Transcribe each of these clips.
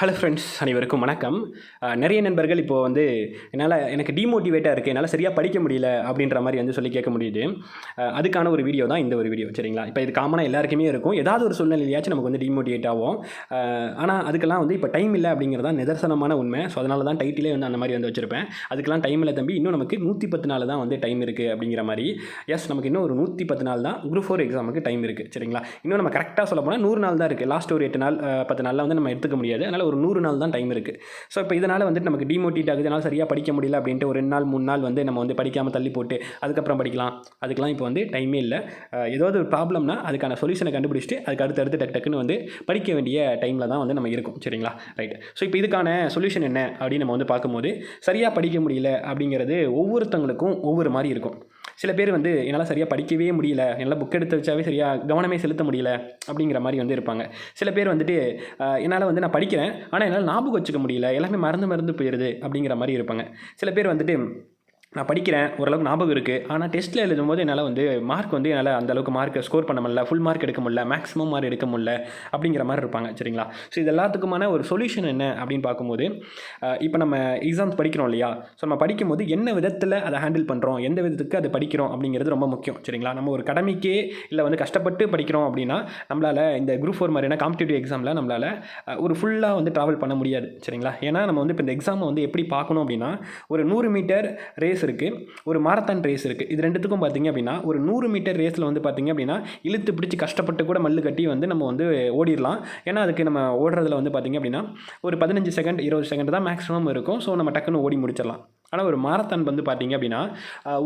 Hello friends அனைவருக்கும் வணக்கம். நிறைய நண்பர்கள் இப்போது வந்து என்னால் எனக்கு டிமோட்டிவேட்டாக இருக்குது என்னால் சரியாக படிக்க முடியல அப்படின்ற மாதிரி வந்து சொல்லி கேட்க முடியுது. அதுக்கான ஒரு வீடியோ தான் இந்த ஒரு வீடியோ சரிங்களா? இப்போ இது காமனாக எல்லாருக்குமே இருக்கும். ஏதாவது ஒரு சூழ்நிலையாச்சும் நமக்கு வந்து டிமோட்டிவேட் ஆகும் ஆனால் அதுக்கெல்லாம் வந்து இப்போ டைம் இல்லை அப்படிங்கிறது தான் நிதர்சனமான உண்மை. ஸோ அதனால தான் டைட்டிலே வந்து அந்த மாதிரி வந்து வச்சுருப்பேன். அதுக்கெல்லாம் டைம் இல்லை தம்பி இன்னும் நமக்கு நூற்றி பத்து நாள் தான் வந்து டைம் இருக்குது அப்படிங்கிற மாதிரி. எஸ் நமக்கு இன்னும் ஒரு நூற்றி பத்து நாள் தான் குரூப் ஃபோர் எக்ஸாமுக்கு டைம் இருக்குது சரிங்களா? இன்னும் நம்ம கரெக்டாக சொல்ல போனால் நூறு நாள் தான் இருக்குது லாஸ்ட் ஒரு எட்டு நாள் பத்து நாளில் வந்து நம்ம எடுத்துக்க முடியாது. அதனால் ஒரு நூறு நாள் தான் டைம் இருக்குது ஸோ இப்போ இதனால் வந்துட்டு நமக்கு டிமோட்டிவேட் ஆகுது. என்னால் சரியாக படிக்க முடியல அப்படின்ட்டு ஒரு ரெண்டு நாள் மூணு நாள் வந்து நம்ம வந்து படிக்காமல் தள்ளி போட்டு அதுக்கப்புறம் படிக்கலாம். அதுக்கெலாம் இப்போ வந்து டைமே இல்லை. ஏதாவது ஒரு ப்ராப்ளம்னா அதுக்கான சொல்யூஷனை கண்டுபிடிச்சிட்டு அதுக்கு அடுத்து அடுத்து டக்கு டக்குன்னு வந்து படிக்க வேண்டிய டைமில் தான் வந்து நம்ம இருக்கும். சரிங்களா? ரைட் ஸோ இப்போ இதுக்கான சொல்யூஷன் என்ன அப்படின்னு நம்ம வந்து பார்க்கும்போது சரியாக படிக்க முடியல அப்படிங்கிறது ஒவ்வொருத்தங்களுக்கும் ஒவ்வொரு மாதிரி இருக்கும். சில பேர் வந்து என்னால் சரியாக படிக்கவே முடியல என்னால் புக் எடுத்து வச்சாவே சரியாக கவனமே செலுத்த முடியல அப்படிங்கிற மாதிரி வந்து இருப்பாங்க. சில பேர் வந்துட்டு என்னால் வந்து நான் படிக்கிறேன் ஆனால் என்னால் ஞாபகம் வச்சுக்க முடியல எல்லாமே மறந்து மறந்து போயிடுது அப்படிங்கிற மாதிரி இருப்பாங்க. சில பேர் வந்துட்டு நான் படிக்கிறேன் ஓரளவுக்கு ஞாபகம் இருக்குது ஆனால் டெஸ்ட்டில் எழுதும்போது என்னால் வந்து மார்க் வந்து என்னால் அந்தளவுக்கு மார்க் ஸ்கோர் பண்ண முடியல ஃபுல் மார்க் எடுக்க முடியல மேக்ஸிமம் மார்க் எடுக்க முடியல அப்படிங்கிற மாதிரி இருப்பாங்க சரிங்களா? ஸோ இது எல்லாத்துக்குமான ஒரு சொல்யூஷன் என்ன அப்படின்னு பார்க்கும்போது இப்போ நம்ம எக்ஸாம்ஸ் படிக்கிறோம் இல்லையா? ஸோ நம்ம படிக்கும்போது என்ன விதத்தில் அதை ஹேண்டில் பண்ணுறோம் எந்த விதத்துக்கு அதை படிக்கிறோம் அப்படிங்கிறது ரொம்ப முக்கியம் சரிங்களா? நம்ம ஒரு கடமைக்கே இல்லை வந்து கஷ்டப்பட்டு படிக்கிறோம் அப்படின்னா நம்மளால் இந்த குரூப் ஃபோர் மாதிரியான காம்படிட்டிவ் எக்ஸாமில் நம்மளால் ஒரு ஃபுல்லாக வந்து ட்ராவல் பண்ண முடியாது சரிங்களா? ஏன்னா நம்ம வந்து இப்போ இந்த எக்ஸாமை வந்து எப்படி பார்க்கணும் அப்படின்னா ஒரு நூறு மீட்டர் ரேஸ் இருக்குது ஒரு மாரத்தான் ரேஸ் இருக்குது இது ரெண்டுத்துக்கும் பார்த்தீங்க அப்படின்னா ஒரு நூறு மீட்டர் ரேஸில் வந்து பார்த்தீங்க அப்படின்னா இழுத்து பிடிச்சி கஷ்டப்பட்டு கூட மல்லு கட்டி வந்து நம்ம வந்து ஓடிடலாம். ஏன்னா அதுக்கு நம்ம ஓடுறதுல வந்து பார்த்தீங்க அப்படின்னா ஒரு பதினஞ்சு செகண்ட் இருபது செகண்ட் தான் மேக்ஸிமம் இருக்கும். ஸோ நம்ம டக்குன்னு ஓடி முடிச்சிடலாம். ஆனால் ஒரு மாரத்தான் வந்து பார்த்திங்க அப்படின்னா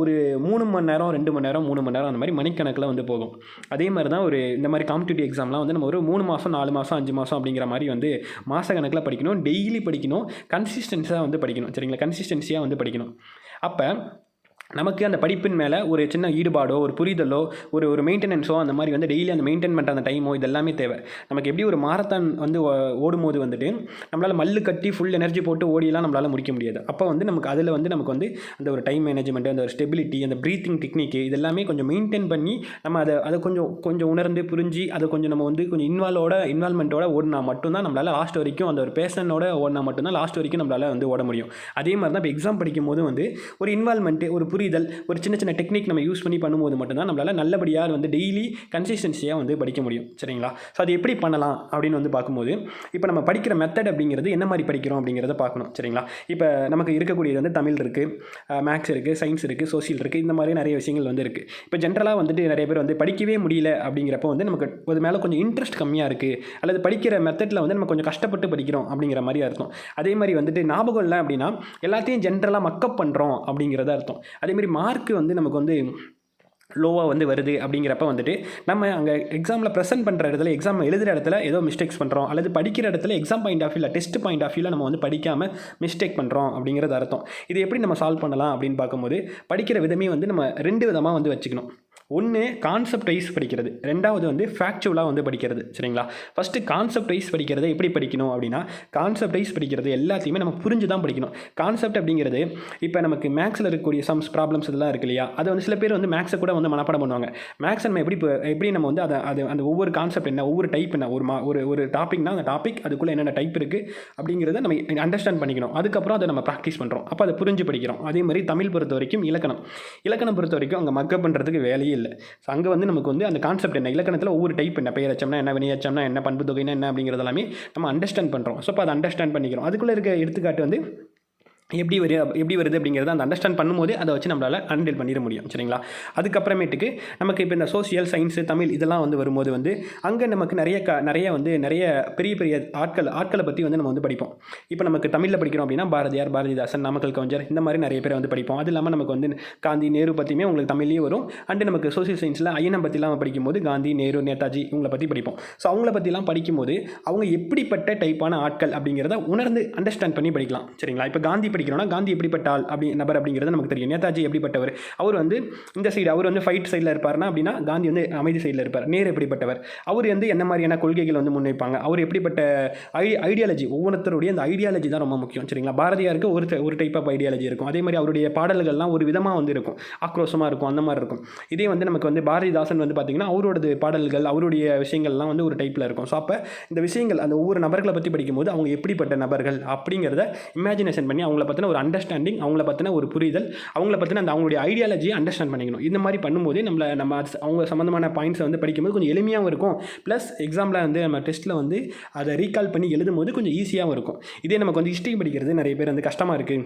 ஒரு மூணு மணி நேரம் ரெண்டு மணி நேரம் மூணு மணி நேரம் அந்த மாதிரி மணிக்கணக்கில் வந்து போகும். அதே மாதிரி தான் ஒரு இந்த மாதிரி காம்படிட்டிவ் எக்ஸாம்லாம் வந்து நம்ம ஒரு மூணு மாதம் நாலு மாதம் அஞ்சு மாதம் அப்படிங்கிற மாதிரி வந்து மாத கணக்கில் படிக்கணும். டெய்லி படிக்கணும். கன்சிஸ்டன்ஸாக வந்து படிக்கணும். சரிங்களா? கன்சிஸ்டன்சியாக வந்து படிக்கணும். அப்போ நமக்கு அந்த படிப்பின் மேலே ஒரு சின்ன ஈடுபாடோ ஒரு புரிதலோ ஒரு ஒரு மெயின்டெனன்ஸோ அந்த மாதிரி வந்து டெய்லி அந்த மெயின்டைன் பண்ணுற அந்த டைமோ இது எல்லாமே தேவை. நமக்கு எப்படி ஒரு மாரத்தான் வந்து ஓ- ஓடும்போது வந்துட்டு நம்மளால் மல்லு கட்டி ஃபுல் எனர்ஜி போட்டு ஓடியெல்லாம் நம்மளால் முடிக்க முடியாது. அப்போ வந்து நமக்கு அதில் வந்து நமக்கு வந்து அந்த ஒரு டைம் மேனேஜ்மெண்ட் அந்த ஒரு ஸ்டெபிலிட்டி அந்த ப்ரீத்திங் டெக்னிக்கு இது எல்லாமே கொஞ்சம் மெயின்டைன் பண்ணி நம்ம அதை அதை கொஞ்சம் கொஞ்சம் உணர்ந்து புரிஞ்சு அதை கொஞ்சம் நம்ம வந்து கொஞ்சம் இன்வால்வோட இன்வால்மெண்ட்டோட ஓடினா மட்டும்தான் நம்மளால் லாஸ்ட் வரைக்கும் அந்த ஒரு பேஷனோட ஓடினா மட்டும்தான் லாஸ்ட் வரைக்கும் நம்மளால் வந்து ஓட முடியும். அதே மாதிரி தான் இப்போ எக்ஸாம் படிக்கும் போது வந்து ஒரு இன்வால்மெண்ட்டு ஒரு புரிதல் ஒரு சின்ன சின்ன டெக்னிக் நம்ம யூஸ் பண்ணி பண்ணும்போது மட்டும்தான் நம்மளால் நல்லபடியாக வந்து டெய்லி கன்சிஸ்டன்சியாக வந்து படிக்க முடியும். சரிங்களா? ஸோ அது எப்படி பண்ணலாம் அப்படின்னு வந்து பார்க்கும்போது இப்போ நம்ம படிக்கிற மெத்தட் அப்படிங்கிறது என்ன மாதிரி படிக்கிறோம் அப்படிங்கிறத பார்க்கணும். சரிங்களா? இப்போ நமக்கு இருக்கக்கூடியது வந்து தமிழ் இருக்குது மேக்ஸ் இருக்குது சயின்ஸ் இருக்குது சோசியல் இருக்குது இந்த மாதிரி நிறைய விஷயங்கள் வந்து இருக்குது இப்போ ஜென்ரலாக வந்துட்டு நிறைய பேர் வந்து படிக்கவே முடியல அப்படிங்கிறப்போ வந்து நமக்கு அது மேலே கொஞ்சம் இன்ட்ரெஸ்ட் கம்மியாக இருக்குது அல்லது படிக்கிற மெத்தடில் வந்து நம்ம கொஞ்சம் கஷ்டப்பட்டு படிக்கிறோம் அப்படிங்கிற மாதிரி அர்த்தம். அதே மாதிரி வந்துட்டு ஞாபகம் இல்லை அப்படின்னா எல்லாத்தையும் ஜென்ரலாக மக்கப் பண்ணுறோம் அப்படிங்கிறத அர்த்தம். அதேமாரி மார்க்கு மார்க் வந்து நமக்கு வந்து லோவாக வந்து வருது அப்படிங்கிறப்ப வந்துட்டு நம்ம அங்கே எக்ஸாமில் ப்ரெசென்ட் பண்ணுற இடத்துல எக்ஸாம் எழுதுகிற இடத்துல ஏதோ மிஸ்டேக்ஸ் பண்ணுறோம் அல்லது படிக்கிற இடத்துல எக்ஸாம் பாயிண்ட் ஆஃப் வியூவில் டெஸ்ட் பாயிண்ட் ஆஃப் வியூவில் நம்ம வந்து படிக்காமல் மிஸ்டேக் பண்ணுறோம் அப்படிங்கிறது அர்த்தம். இது எப்படி நம்ம சால்வ் பண்ணலாம் அப்படின்னு பார்க்கும்போது படிக்கிற விதமே வந்து நம்ம ரெண்டு விதமாக வந்து வச்சுக்கணும். ஒன்று கான்செப்ட் வைஸ் படிக்கிறது. ரெண்டாவது வந்து ஃபேக்சுவலாக வந்து படிக்கிறது. சரிங்களா? ஃபஸ்ட்டு கான்செப்ட் வைஸ் படிக்கிறது எப்படி படிக்கணும் அப்படின்னா கான்செப்ட் வைஸ் படிக்கிறது எல்லாத்தையுமே நம்ம புரிஞ்சு தான் படிக்கணும். கான்செப்ட் அப்படிங்கிறது இப்போ நமக்கு மேக்ஸில் இருக்கக்கூடிய சம்ஸ் ப்ராப்ளம்ஸ் இதெல்லாம் இருக்கு இல்லையா? அதை வந்து சில பேர் வந்து மேக்ஸை கூட வந்து மனப்பாடம் பண்ணுவாங்க. மேக்ஸ் நம்ம எப்படி எப்படி நம்ம வந்து அதை அது அந்த ஒவ்வொரு கான்செப்ட் என்ன ஒவ்வொரு டைப் என்ன ஒரு மா ஒரு ஒரு டாப்பிக்னா அந்த டாபிக் அதுக்குள்ளே என்னென்ன டைப் இருக்குது அப்படிங்கிறத நம்ம அண்டர்ஸ்டாண்ட் பண்ணிக்கணும். அதுக்கப்புறம் அதை நம்ம ப்ராக்டிஸ் பண்ணுறோம் அப்போ அதை புரிஞ்சு படிக்கிறோம். அதே மாதிரி தமிழ் பொறுத்த வரைக்கும் இலக்கணம். இலக்கணம் பொறுத்த வரைக்கும் அங்கே மக்கப் பண்ணுறதுக்கு வேலையே இல்லை. ஸோ அங்கே வந்து நமக்கு வந்து அந்த கான்செப்ட் என்ன? இலக்கணத்தில் ஒவ்வொரு டைப் என்ன? பெயரச்சம்னா என்ன? வினையச்சம்னா என்ன? பண்பு தொகைனா என்ன? அப்படிங்கிறது எல்லாமே நம்ம அண்டர்ஸ்டாண்ட் பண்ணுறோம் ஸோ அப்போ அதை அண்டர்ஸ்டாண்ட் பண்ணிக்கிறோம். அதுக்குள்ளே இருக்க எடுத்துக்காட்டு வந்து எப்படி வரு எப்படி வருது அப்படிங்கிறத அந்த அண்டர்ஸ்டாண்ட் பண்ணும்போது அதை வச்சு நம்மளால் ஹேண்டில் பண்ணிட முடியும் சரிங்களா? அதுக்கப்புறமேட்டுக்கு நமக்கு இப்போ இந்த சோசியல் சயின்ஸு தமிழ் இதெல்லாம் வந்து வரும்போது வந்து அங்கே நமக்கு நிறைய க நிறைய வந்து நிறைய பெரிய பெரிய ஆட்கள் ஆட்களை பற்றி வந்து நம்ம வந்து படிப்போம். இப்போ நமக்கு தமிழில் படிக்கிறோம் அப்படின்னா பாரதியார் பாரதிதாசன் நாமக்கல் கவிஞர் இந்த மாதிரி நிறைய பேரை வந்து படிப்போம். அது இல்லாமல் நமக்கு வந்து காந்தி நேரு பற்றியுமே உங்களுக்கு தமிழ்லேயே வரும். அண்டு நமக்கு சோசியல் சயின்ஸில் ஐயனம் பற்றிலாம் படிக்கும்போது காந்தி நேரு நேதாஜி இவங்களை பற்றி படிப்போம். ஸோ அவங்கள பற்றிலாம் படிக்கும்போது அவங்க எப்படிப்பட்ட டைப்பான ஆட்கள் அப்படிங்கிறத உணர்ந்து அண்டர்ஸ்டாண்ட் பண்ணி படிக்கலாம் சரிங்களா? இப்போ காந்தி படிக்கிறோம்னா காந்தி எப்படிப்பட்ட ஆள் அப்படி நபர் அப்படிங்கிறது நமக்கு தெரியும். நேதாஜி எப்படிப்பட்டவர்? அவர் வந்து இந்த சைடு அவர் வந்து ஃபைட் சைடில் இருப்பார்னா அப்படின்னா காந்தி வந்து அமைதி சைடில் இருப்பார். நேர் எப்படிப்பட்டவர்? அவர் வந்து என்ன மாதிரியான கொள்கைகள் வந்து முன்வைப்பாங்க? அவர் எப்படிப்பட்ட ஐ ஐடியாலஜி ஒவ்வொருத்தருடைய அந்த ஐடியாலஜி தான் ரொம்ப முக்கியம் சரிங்களா? பாரதியாருக்கு ஒரு ஒரு டைப் ஆஃப் ஐடியாலஜி இருக்கும். அதே மாதிரி அவருடைய பாடல்கள்லாம் ஒரு விதமாக வந்து இருக்கும். ஆக்ரோஷமாக இருக்கும் அந்த மாதிரி இருக்கும். இதே வந்து நமக்கு வந்து பாரதிதாசன் வந்து பார்த்திங்கன்னா அவரோடது பாடல்கள் அவருடைய விஷயங்கள்லாம் வந்து ஒரு டைப்பில் இருக்கும். ஸோ அப்போ இந்த விஷயங்கள் அந்த ஒவ்வொரு நபர்களை பற்றி படிக்கும்போது அவங்க எப்படிப்பட்ட நபர்கள் அப்படிங்கிறத இமேஜினேஷன் பண்ணி அவங்கள பற்றின ஒரு அண்டர்ஸ்டாண்டிங் அவங்கள பற்றின ஒரு புரிதல் அவங்கள பற்றின அந்த அவங்களுடைய ஐடியாலஜியை அண்டர்ஸ்டாண்ட் பண்ணிக்கணும். இந்த மாதிரி பண்ணும்போதே நம்ம நம்ம அவங்க சம்மந்தமான பாயிண்ட்ஸை வந்து படிக்கும்போது கொஞ்சம் எளிமையாகவும் இருக்கும். ப்ளஸ் எக்ஸாமில் வந்து நம்ம டெஸ்ட்டில் வந்து அதை ரீகால் பண்ணி எழுதும்போது கொஞ்சம் ஈஸியாகவும் இருக்கும். இதே நமக்கு வந்து ஹிஸ்ட்ரி படிக்கிறது நிறைய பேர் வந்து கஷ்டமாக இருக்குது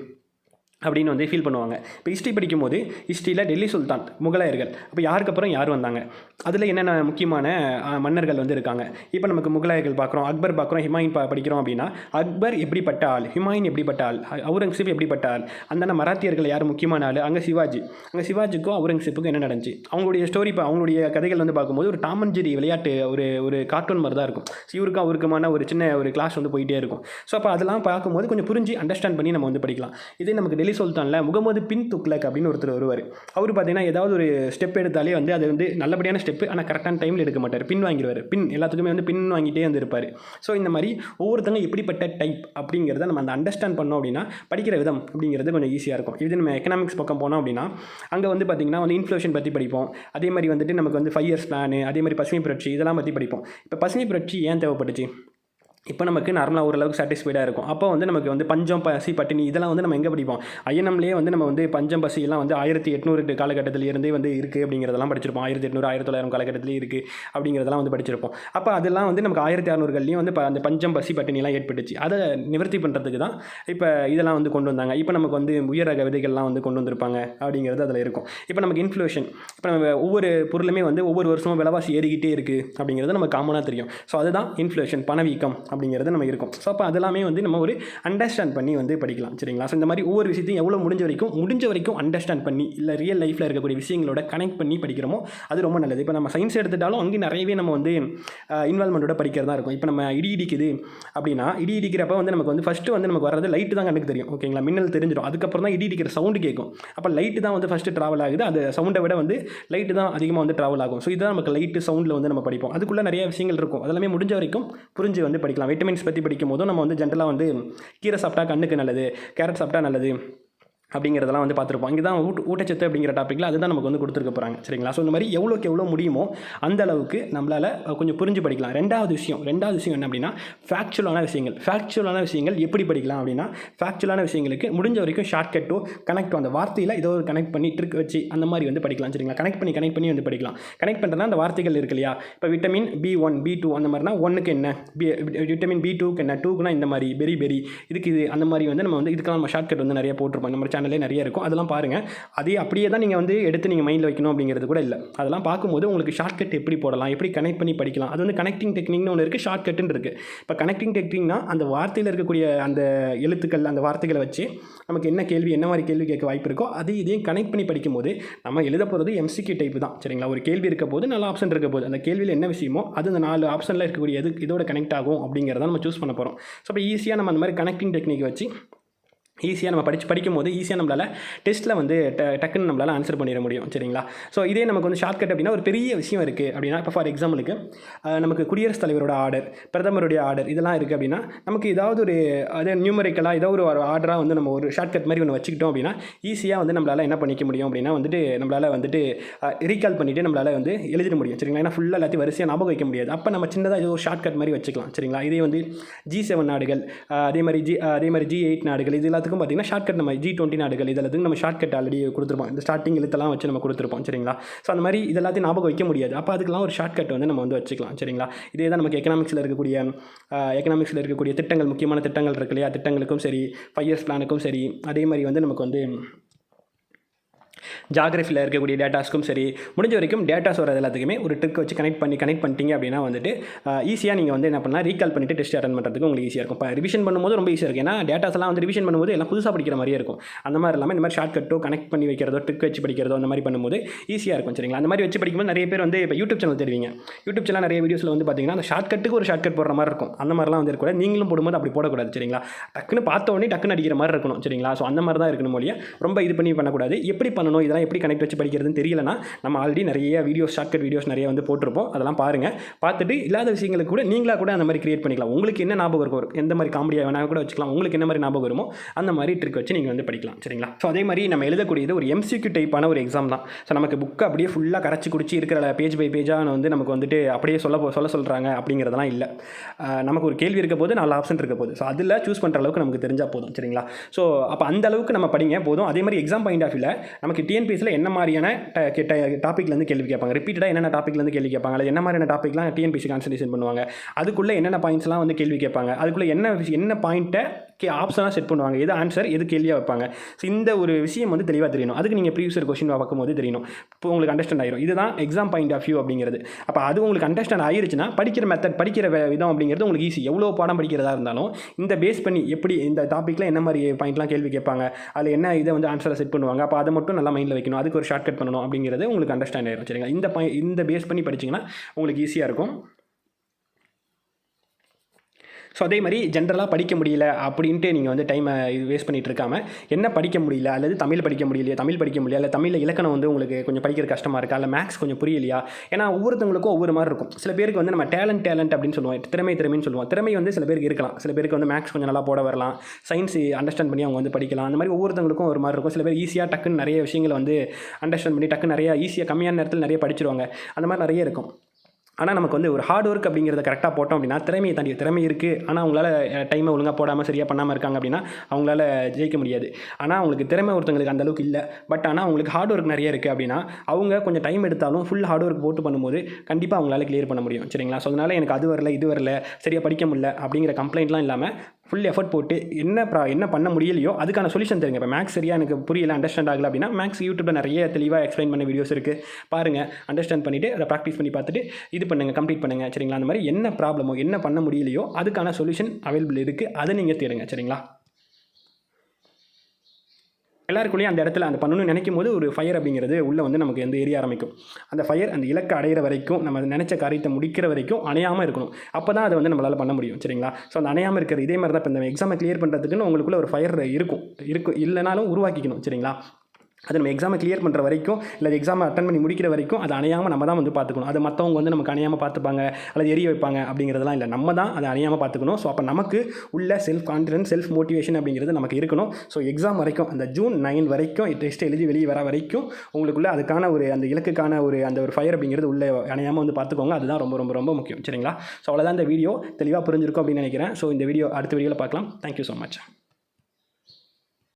அப்படின்னு வந்து ஃபீல் பண்ணுவாங்க. இப்போ ஹிஸ்ட்ரி படிக்கும்போது ஹிஸ்ட்ரியில் டெல்லி சுல்தான் முகலாயர்கள். அப்போ யாருக்கு அப்புறம் யார் வந்தாங்க? அதில் என்னென்ன முக்கியமான மன்னர்கள் வந்து இருக்காங்க? இப்போ நமக்கு முகலாயர்கள் பார்க்குறோம் அக்பர் பார்க்குறோம் ஹிமாயின் பா படிக்கிறோம் அப்படின்னா அக்பர் எப்படிப்பட்ட ஆள் ஹிமாயின் எப்படிப்பட்ட ஆள் அவுரங்கசீப் எப்படிப்பட்ட ஆள் அந்த மராத்தியர்கள் யார் முக்கியமான ஆள்? அங்கே சிவாஜி. அங்கே சிவாஜிக்கும் அவுரங்கசீப்புக்கும் என்ன நடந்துச்சு? அவங்களுடைய ஸ்டோரி இப்போ அவங்களுடைய கதைகள் வந்து பார்க்கும்போது ஒரு டாமன் ஜெரி விளையாட்டு ஒரு ஒரு கார்ட்டூன் மாதிரி தான் இருக்கும். இவருக்கும் அவருக்குமான ஒரு சின்ன ஒரு கிளாஸ் வந்து போயிட்டே இருக்கும். ஸோ அப்போ அதெல்லாம் பார்க்கும்போது கொஞ்சம் புரிஞ்சு அண்டர்ஸ்டாண்ட் பண்ணி நம்ம வந்து படிக்கலாம். இதே நமக்கு டெல்லி சுல்தானில் முகமது பின் துக்லக் அப்படின்னு ஒருத்தர் வருவார். அவர் பார்த்தீங்கன்னா ஏதாவது ஒரு ஸ்டெப் எடுத்தாலே வந்து அது வந்து நல்லபடியான ஸ்டெப் ஆனால் கரெக்டான டைமில் எடுக்க மாட்டார். பின் வாங்கிடுவார். பின் எல்லாத்துக்குமே வந்து பின் வாங்கிட்டே வந்து இருப்பார். ஸோ இந்த மாதிரி ஒவ்வொருத்தங்க எப்படிப்பட்ட டைப் அப்படிங்கிறத நம்ம அந்த அண்டர்ஸ்டாண்ட் பண்ணோம் அப்படின்னா படிக்கிற விதம் அப்படிங்கிறது கொஞ்சம் ஈஸியாக இருக்கும். இது நம்ம எக்கனாமிக்ஸ் பக்கம் போனோம் அப்படின்னா அங்கே வந்து பார்த்திங்கன்னா வந்து இன்ஃப்ளேஷன் பற்றி படிப்போம். அதே மாதிரி வந்துட்டு நமக்கு வந்து ஃபைவ் இயர்ஸ் பிளான் அதே மாதிரி பசுமை புரட்சி இதெல்லாம் பற்றி படிப்போம். இப்போ பசுமை புரட்சி ஏன் தேவைப்பட்டுச்சு இப்போ நமக்கு நார்மலாக ஓரளவுக்கு சாட்டிஸ்ஃபைடாக இருக்கும். அப்போ வந்து நமக்கு வந்து பஞ்சம் பசி பட்டினி இதெல்லாம் வந்து நம்ம எங்கே படிப்போம்? ஐஎன்எம்லேயே வந்து நம்ம வந்து பஞ்சம் பசியெல்லாம் வந்து ஆயிரத்தி எட்நூறு காலகட்டத்தில் இருந்தே வந்து இருக்குது அப்படிங்கிறதெல்லாம் படிச்சிருப்போம். ஆயிரத்தி எட்நூறு ஆயிரத்தி தொள்ளாயிரம் காலகட்டத்திலே இருக்குது அப்படிங்கிறதெல்லாம் வந்து படிச்சிருப்போம். அப்போ அதெல்லாம் வந்து நமக்கு ஆயிரத்தி அறநூறுகள்லேயும் வந்து அந்த பஞ்சம் பசி பட்டினிலாம் ஏற்பட்டுச்சு. அதை நிவர்த்தி பண்ணுறதுக்கு தான் இப்போ இதெல்லாம் வந்து கொண்டு வந்தாங்க. இப்போ நமக்கு வந்து உயர் ரக விதைகள்லாம் வந்து கொண்டு வந்திருப்பாங்க அப்படிங்கிறது அதில் இருக்கும். இப்போ நமக்கு இன்ஃப்ளூஷன் இப்போ நம்ம ஒவ்வொரு பொருளுமே வந்து ஒவ்வொரு வருஷமும் விலைவாசி ஏறிக்கிட்டே இருக்குது அப்படிங்கிறது நமக்கு காமனாக தெரியும். ஸோ அதுதான் இன்ஃப்ளூஷன் பணவீக்கம் அப்படிங்கிறது நம்ம இருக்கும். ஸோ அப்போ அதெல்லாமே வந்து நம்ம ஒரு அண்டர்ஸ்டாண்ட் பண்ணி வந்து படிக்கலாம். சரிங்களா? ஸோ இந்த மாதிரி ஒவ்வொரு விஷயத்தையும் எவ்வளோ முடிஞ்ச வரைக்கும் முடிஞ்ச வரைக்கும் அண்டர்ஸ்டாண்ட் பண்ணி இல்லை ரியல் லைஃப்பில் இருக்கக்கூடிய விஷயங்களோட கனெக்ட் பண்ணி படிக்கிறோமோ அது ரொம்ப நல்லது. இப்போ நம்ம சயின்ஸ் எடுத்துட்டாலும் அங்கே நிறையவே நம்ம வந்து இன்வால்மெண்ட்டோட படிக்கிறதா இருக்கும். இப்போ நம்ம இடி இடிக்குது அப்படின்னா இடி இடிக்கிறப்ப வந்து நமக்கு வந்து ஃபஸ்ட்டு வந்து நமக்கு வர்றது லைட்டு தான் கண்ணுக்கு தெரியும். ஓகேங்களா மின்னல் தெரிஞ்சிடும் அதுக்கப்புறம் தான் இடி இடிக்கிற சவுண்டு கேட்கும். அப்போ லைட்டு தான் வந்து ஃபஸ்ட்டு ட்ராவல் ஆகுது. அது சவுண்டை விட வந்து லைட்டு தான் அதிகமாக வந்து ட்ராவல் ஆகும். ஸோ இதுதான் நமக்கு லைட்டு சவுண்டில் வந்து நம்ம படிப்போம். அதுக்குள்ளே நிறைய விஷயங்கள் இருக்கும். அதெல்லாமே முடிஞ்ச வரைக்கும் புரிஞ்சு வந்து படிக்கலாம். விட்டமின்ஸ் பற்றி படிக்கும் போதும் நம்ம வந்து ஜென்ரலாக வந்து கீரை சாப்பிட்டா கண்ணுக்கு நல்லது கேரட் சாப்பிட்டா நல்லது அப்படிங்கிறதெல்லாம் வந்து பார்த்துருப்போம். இங்கே தான் ஊட்ட ஊட்டச்சத்து அப்படிங்கிற டாப்பிக்கில் அதுதான் நமக்கு வந்து கொடுத்துருக்க போகிறாங்க சரிங்களா? ஸோ இந்த மாதிரி எவ்வளோக்கு எவ்வளோ முடியுமோ அந்த அளவுக்கு நம்மளால் கொஞ்சம் புரிஞ்சு படிக்கலாம். ரெண்டாவது விஷயம் ரெண்டாவது விஷயம் என்ன அப்படின்னா ஃபேக்சுவலான விஷயங்கள். ஃபேக்சுவலான விஷயங்கள் எப்படி படிக்கலாம் அப்படின்னா ஃபேக்சுவலான விஷயங்களுக்கு முடிஞ்ச வரைக்கும் ஷார்ட்கட்டோ கனெக்ட் அந்த வார்த்தையில் ஏதோ ஒரு கனெக்ட் பண்ணி ட்ரிக் வச்சு அந்த மாதிரி வந்து படிக்கலாம். சரிங்களா? கனெக்ட் பண்ணி கனெக்ட் பண்ணி வந்து படிக்கலாம். கனெக்ட் பண்ணுறதுனா அந்த வார்த்தைகள் இருக்கு இல்லையா? இப்போ vitamin B one B two அந்த மாதிரினா ஒன்றுக்கு என்ன? பி விட்டமின் பி டூக்கு என்ன? டூக்குனா இந்த மாதிரி பெரி பெரி இதுக்கு இது அந்த மாதிரி வந்து நம்ம வந்து இதுக்கெல்லாம் நம்ம ஷார்ட்கட் வந்து நிறைய போட்டிருப்போம். நம்ம சேனல்லே நிறைய இருக்கும். அதெல்லாம் பாருங்கள் அதே அப்படியே தான் நீங்கள் வந்து எடுத்து நீங்கள் மைண்டில் வைக்கணும் அப்படிங்கிறது கூட இல்லை. அதெல்லாம் பார்க்கும்போது உங்களுக்கு ஷார்ட்கட் எப்படி போடலாம் எப்படி கனெக்ட் பண்ணி படிக்கலாம். அது வந்து கனெக்டிங் டெக்னிக்னு ஒன்று இருக்குது ஷார்ட்கட்டுன்னு இருக்குது இப்போ கனெக்டிங் டெக்னிக்னா அந்த வார்த்தையில் இருக்கக்கூடிய அந்த எழுத்துக்கள் அந்த வார்த்தைகளை வச்சு நமக்கு என்ன கேள்வி என்ன மாதிரி கேள்வி கேட்க வாய்ப்பு இருக்கோ அது இதையும் கனெக்ட் பண்ணி படிக்கும்போது நம்ம எழுத போகிறது எம்சிக்கு டைப் தான். சரிங்களா? ஒரு கேள்வி இருக்க போது நல்ல ஆப்ஷன் இருக்க போது. அந்த கேள்வியில் என்ன விஷயமோ அது அந்த நாலு ஆப்ஷனில் இருக்கக்கூடிய எது இதோட கனெக்ட் ஆகும் அப்படிங்கிறத நம்ம சூஸ் பண்ண போகிறோம் ஸோ அப்போ ஈஸியாக நம்ம அந்த மாதிரி கனெக்டிங் டெக்னிக் வச்சு ஈஸியாக நம்ம படிச்சு படிக்கும் போது ஈஸியாக நம்மளால் டெஸ்ட்டில் வந்து ட டக்குன்னு நம்மளால் ஆன்சர் பண்ணிட முடியும். சரிங்களா? ஸோ இதே நமக்கு வந்து ஷார்ட்கட் அப்படின்னா ஒரு பெரிய விஷயம் இருக்குது அப்படின்னா இப்போ ஃபார் எக்ஸாம்பிளுக்கு நமக்கு குடியரசுத் தலைவரோட ஆர்டர் பிரதமருடைய ஆர்டர் இதெல்லாம் இருக்குது அப்படின்னா நமக்கு ஏதாவது ஒரு அதே நியூமரிக்கலாக ஏதோ ஒரு ஆர்டராக வந்து நம்ம ஒரு ஷார்ட்கட் மாதிரி ஒன்று வச்சுக்கிட்டோம் அப்படின்னா ஈஸியாக வந்து நம்மளால் என்ன பண்ணிக்க முடியும் அப்படின்னா வந்துட்டு நம்மளால் வந்துட்டு ரீகால் பண்ணிவிட்டு நம்மளால் வந்து எழுதிட முடியும். சரிங்களா? ஏன்னா ஃபுல்லாக எல்லாத்தையும் வரிசையாக ஞாபகம் வைக்க முடியாது. அப்போ நம்ம சின்னதாக ஏதோ ஒரு ஷார்ட்கட் மாதிரி வச்சுக்கலாம். சரிங்களா? இதே வந்து ஜி செவன் நாடுகள் அதே மாதிரி ஜி அதே மாதிரி ஜி எயிட் நாடுகள் இது எல்லாத்துக்கும் பார்த்தீங்கன்னா ஷார்ட்கட் நம்ம ஜி டுவெண்ட்டி நாடுகள் இதெல்லாத்துக்கும் நம்ம நம்ம ஷார்ட்கட் ஆல்ரெடி கொடுத்துருப்போம். இந்த ஸ்டார்டிங் எழுத்தெல்லாம் வச்சு நம்ம கொடுத்துருப்போம் சரிங்களா? ஸோ அந்த மாதிரி இது எல்லாத்தையும் ஞாபகம் வைக்க முடியாது. அப்போ அதுக்கெல்லாம் ஒரு ஷார்ட்கட் வந்து நம்ம வந்து வச்சுக்கலாம் சரிங்களா? இதே தான் நமக்கு எக்கனாமிக்ஸில் இருக்கக்கூடிய எக்கனாமிக்ஸில் இருக்கக்கூடிய திட்டங்கள் முக்கியமான திட்டங்கள் இருக்கு இல்லையா? திட்டங்களுக்கும் சரி ஃபைவ் இயர்ஸ் பிளானுக்கும் சரி அதே மாதிரி வந்து நமக்கு வந்து ஜாகிரஃபியில் இருக்கக்கூடிய டேட்டாஸ்க்கும் சரி முடிஞ்ச வரைக்கும் டேட்டாஸ் வர எல்லாத்துக்குமே ஒரு ட்ரிக் வச்சு கனெக்ட் பண்ணி கனெக்ட் பண்ணிட்டீங்க அப்படின்னா வந்துட்டு ஈஸியாக நீங்கள் வந்து என்ன பண்ணலாம் ரீகால் பண்ணிட்டு டெஸ்ட் அட்டன் பண்ணுறதுக்கு உங்களுக்கு ஈஸியாக இருக்கும். இப்போ ரிவிஷன் பண்ணும்போது ரொம்ப ஈஸியாக இருக்கும். ஏன்னா டேட்டாஸ் எல்லாம் வந்து ரிவிஷன் பண்ணும்போது எல்லாம் புதுசாக படிக்கிற மாதிரியே இருக்கும். அந்த மாதிரி இல்லாமல் இந்த மாதிரி ஷார்ட் கட்டோ கனெக்ட் பண்ணி வைக்கிறதோ ட்ரிக் வச்சு படிக்கிறதோ அந்த மாதிரி பண்ணும்போது ஈஸியாக இருக்கும் சரிங்களா? அந்த மாதிரி வச்சு படிக்கும்போது நிறைய பேர் வந்து இப்போ யூடியூப் சேனல் தெரிவிங்க யூடியூப் சேனல் நிறைய வீடியோஸில் வந்து பார்த்தீங்கன்னா அந்த ஷார்ட் கட்டுக்கு ஒரு ஷார்ட் கட் போடுற மாதிரி இருக்கும். அந்த மாதிரிலாம் வந்து இருக்கக்கூடாது. நீங்களும் போடும்போது அப்படி போடக்கூடாது சரிங்களா? டக்குன்னு பார்த்த உடனே டக்குன்னு அடிக்கிற மாதிரி இருக்கணும் சரிங்களா? ஸோ அந்த மாதிரி தான் இருக்கணும் மொழியை. ரொம்ப இது பண்ணி பண்ணக்கூடாது. எப்படி பண்ணணும்? இதெல்லாம் எப்படி கனெக்ட் வச்சு படிக்கிறதுன்னு தெரியலனா நம்ம ஆல்ரெடி நிறைய வீடியோஸ் ஷார்ட்கட் வீடியோஸ் நிறைய வந்து போட்டிருப்போம். அதெல்லாம் பாருங்கள் பார்த்துட்டு இல்லாத விஷயங்களுக்கு கூட நீங்களாக கூட அந்த மாதிரி கிரியேட் பண்ணிக்கலாம். உங்களுக்கு என்ன ஞாபகம் இருக்கும் எந்த மாதிரி காமெடியாக வேணால் கூட வச்சுக்கலாம். உங்களுக்கு என்ன மாதிரி ஞாபகம் வருமோ அந்த மாதிரி ட்ரிக் வச்சு நீங்கள் வந்து படிக்கலாம். சரிங்களா? ஸோ அதே மாதிரி நம்ம எழுதக்கூடியது ஒரு எம்சிக்யூ டைப்பான ஒரு எக்ஸாம் தான். ஸோ நமக்கு புக்கு அப்படியே ஃபுல்லாக கரைச்சி குடிச்சு இருக்கிற பேஜ் பை பேஜாக வந்து நமக்கு வந்துட்டு அப்படியே சொல்ல போ- சொல்ல சொல்கிறாங்க அப்படிங்கிறதெல்லாம் இல்லை. நமக்கு ஒரு கேள்வி இருக்க போது நாலு ஆப்ஷன் இருக்க போது. ஸோ அதில் சூஸ் பண்ணுற அளவுக்கு நமக்கு தெரிஞ்சால் போதும். சரிங்களா? ஸோ அப்போ அந்த அளவுக்கு நம்ம படிங்க. போதும். அதே மாதிரி எக்ஸாம் பாயிண்ட் ஆஃப் வியூவில் நமக்கு டிஎன்பிஎஸ்சில் என்ன மாதிரியான டாப்பிக்லேருந்து கேள்வி கேட்பாங்க? ரிப்பீட்டடாக என்னென்ன டாப்பிக்லேருந்து கேள்வி கேட்பாங்க? என்ன மாதிரியான டாப்பிக்லாம் டிஎன்பிஎஸ்சி கான்சன்ட்ரேஷன் பண்ணுவாங்க? அதுக்குள்ளே என்னென்ன பாயிண்ட்ஸ்லாம் வந்து கேள்வி கேட்பாங்க? அதுக்குள்ளே என்ன விஷயம் என்ன பாயிண்ட்டை கே ஆப்ஷனாக செட் பண்ணுவாங்க. எது ஆன்சர் எது கேள்வியாக வைப்பாங்க. ஸோ இந்த ஒரு விஷயம் வந்து தெளிவாக தெரியணும். அதுக்கு நீங்கள் ப்ரீவியஸ் கொஸ்டின் பார்க்கும்போது தெரியணும். இப்போ உங்களுக்கு அண்டர்ஸ்டாண்ட் ஆயிரும். இதுதான் எக்ஸாம் பாயிண்ட் ஆஃப் வியூ அப்படிங்கிறது. அப்போ அது உங்களுக்கு அண்டர்ஸ்டாண்ட் ஆயிருச்சுன்னா படிக்கிற மெத்தட் படிக்கிற விதம் அப்படிங்கிறது உங்களுக்கு ஈஸி எவ்வளோ பாடம் படிக்கிறதா இருந்தாலும் இந்த பேஸ் பண்ணி எப்படி இந்த டாப்பிக்கில் என்ன மாதிரி பாயிண்ட்லாம் கேள்வி கேட்பாங்க அதில் என்ன இதை வந்து ஆன்சரை செட் பண்ணுவாங்க அப்போ அதை மட்டும் நல்லா மைண்டில் வைக்கணும். அதுக்கு ஒரு ஷார்ட் கட் பண்ணணும் அப்படிங்கிறது உங்களுக்கு அண்டர்ஸ்டாண்ட் ஆயிரும். சரிங்களா? இந்த பாய் இந்த பேஸ் பண்ணி படிச்சிங்கன்னா உங்களுக்கு ஈஸியாக இருக்கும். ஸோ அதே மாதிரி ஜென்ரலாக படிக்க முடியல அப்படின்ட்டு நீங்கள் வந்து டைமை வேஸ்ட் பண்ணிட்டு இருக்காம என்ன படிக்க முடியல? அல்லது தமிழ் படிக்க முடியலையா? தமிழ் படிக்க முடியல? இல்லை தமிழில் இலக்கணம் வந்து உங்களுக்கு கொஞ்சம் படிக்கிறது கஷ்டமாக இருக்கா? இல்லை மேக்ஸ் கொஞ்சம் புரியலையா? ஏன்னா ஒவ்வொருத்தவங்களுக்கும் ஒவ்வொரு மாதிரி இருக்கும். சில பேருக்கு வந்து நம்ம டேலண்ட் டேலண்ட் அப்படின்னு சொல்லுவோம். திறமை திறமைன்னு சொல்லுவோம். திறமை வந்து சில பேருக்கு இருக்கலாம். சில பேருக்கு வந்து மேக்ஸ் கொஞ்சம் நல்லா போட வரலாம். சயின்ஸ் அண்டர்ஸ்டாண்ட் பண்ணி அவங்க வந்து படிக்கலாம். அந்த மாதிரி ஒவ்வொருத்தவங்களுக்கும் ஒரு மாதிரி இருக்கும். சில பேர் ஈஸியாக டக்குன்னு நிறைய விஷயங்களை வந்து அண்டர்ஸ்டாண்ட் பண்ணி டக்குன்னு நிறையா ஈஸியாக கம்மியான நேரத்தில் நிறைய படிச்சிருவாங்க. அந்த மாதிரி நிறைய இருக்கும். ஆனால் நமக்கு வந்து ஒரு ஹார்ட் ஒர்க் அப்படிங்கிறத கரெக்டாக போட்டோம் அப்படின்னா திறமையை தாண்டி திறமை இருக்குது ஆனால் அவங்களால டைமை ஒழுங்காக போடாமல் சரியாக பண்ணாமல் இருக்காங்க அப்படின்னா அவங்களால ஜெயிக்க முடியாது. ஆனால் அவங்களுக்கு திறமை ஒருத்தங்களுக்கு அந்த அளவுக்கு இல்லை. பட் ஆனால் அவங்களுக்கு ஹார்ட் ஒர்க் நிறைய இருக்குது அப்படின்னா அவங்க கொஞ்சம் டைம் எடுத்தாலும் ஃபுல் ஹார்ட் ஒர்க் போட்டு பண்ணும்போது கண்டிப்பாக அவங்களால கிளியர் பண்ண முடியும். சரிங்களா? ஸோ அதனால் எனக்கு அது வரல இது வரல சரியாக படிக்க முடியல அப்படிங்கிற கம்ப்ளைண்ட்லாம் இல்லாமல் ஃபுல் எஃபர்ட் போட்டு என்ன ப்ரா என்ன பண்ண முடியலையோ அதுக்கான சொல்யூஷன் தெரியுங்க இப்போ மேக்ஸ் சரியாக எனக்கு புரியல அண்டர்ஸ்டாண்ட் ஆகல அப்படின்னா மேக்ஸ் யூடியூப்பில் நிறைய தெளிவாக எக்ஸ்பிளைன் பண்ண வீடியோஸ் இருக்குது பாருங்கள் அண்டர்ஸ்டாண்ட் பண்ணிவிட்டு அதை ப்ராக்டிஸ் பண்ணி பார்த்துட்டு இது பண்ணுங்கள் கம்ப்ளீட் பண்ணுங்கள் சரிங்களா? அந்த மாதிரி என்ன ப்ராப்ளமோ என்ன பண்ண முடியலையோ அதுக்கான சொல்யூஷன் அவைலபிள் இருக்குது அதை நீங்கள் தேடுங்க சரிங்களா? எல்லாருக்குள்ளேயும் அந்த இடத்துல அந்த பண்ணணும்னு நினைக்கும் போது ஒரு ஃபயர் அப்படிங்கிறது உள்ளே வந்து நமக்கு வந்து எரிய ஆரம்பிக்கும். அந்த ஃபயர் அந்த இலக்கை அடையிற வரைக்கும் நம்ம நினச்ச காரியத்தை முடிக்கிற வரைக்கும் அணையாமல் இருக்கணும். அப்போ தான் அதை வந்து நம்மளால் பண்ண முடியும் சரிங்களா? ஸோ அந்த அணையாமல் இருக்கிற இதே மாதிரி தான் இப்போ இந்த எக்ஸாமை கிளியர் பண்ணுறதுக்குன்னு உங்களுக்குள்ள ஒரு ஃபயர் இருக்கும். இருக்கும் இல்லைனாலும் உருவாக்கிக்கணும் சரிங்களா? அது நம்ம எக்ஸாமை கிளியர் பண்ணுற வரைக்கும் இல்லை எக்ஸாமை அட்டன் பண்ணி முடிக்கிற வரைக்கும் அது அணையாமல் நம்ம தான் வந்து பார்த்துக்கணும். அது மற்றவங்க வந்து நமக்கு அணையாமல் பார்த்துப்பாங்க அல்லது எரிய வைப்பாங்க அப்படிங்கிறதெல்லாம் இல்லை. நம்ம தான் அதை அணையாமல் பார்த்துக்கணும். ஸோ அப்போ நமக்கு உள்ள செல்ஃப் கான்ஃபிடன்ஸ் செல்ஃப் மோட்டிவேஷன் அப்படிங்கிறது நமக்கு இருக்கணும். ஸோ எக்ஸாம் வரைக்கும் அந்த ஜூன் நைன் வரைக்கும் டெஸ்ட் எழுதி வெளியே வர வரைக்கும் உங்களுக்குள்ள அதுக்கான ஒரு அந்த இலக்குக்கான ஒரு அந்த ஒரு ஃபயர் அப்படிங்கிறது உள்ளே அணையாமல் வந்து பார்த்துக்கோங்க. அதுதான் ரொம்ப ரொம்ப ரொம்ப முக்கியம். சரிங்களா? ஸோ அவ்வளோதான் இந்த வீடியோ தெளிவாக புரிஞ்சிருக்கும் அப்படின்னு நினைக்கிறேன். ஸோ இந்த வீடியோ அடுத்த வீடியோவில் பார்க்கலாம். Thank you so much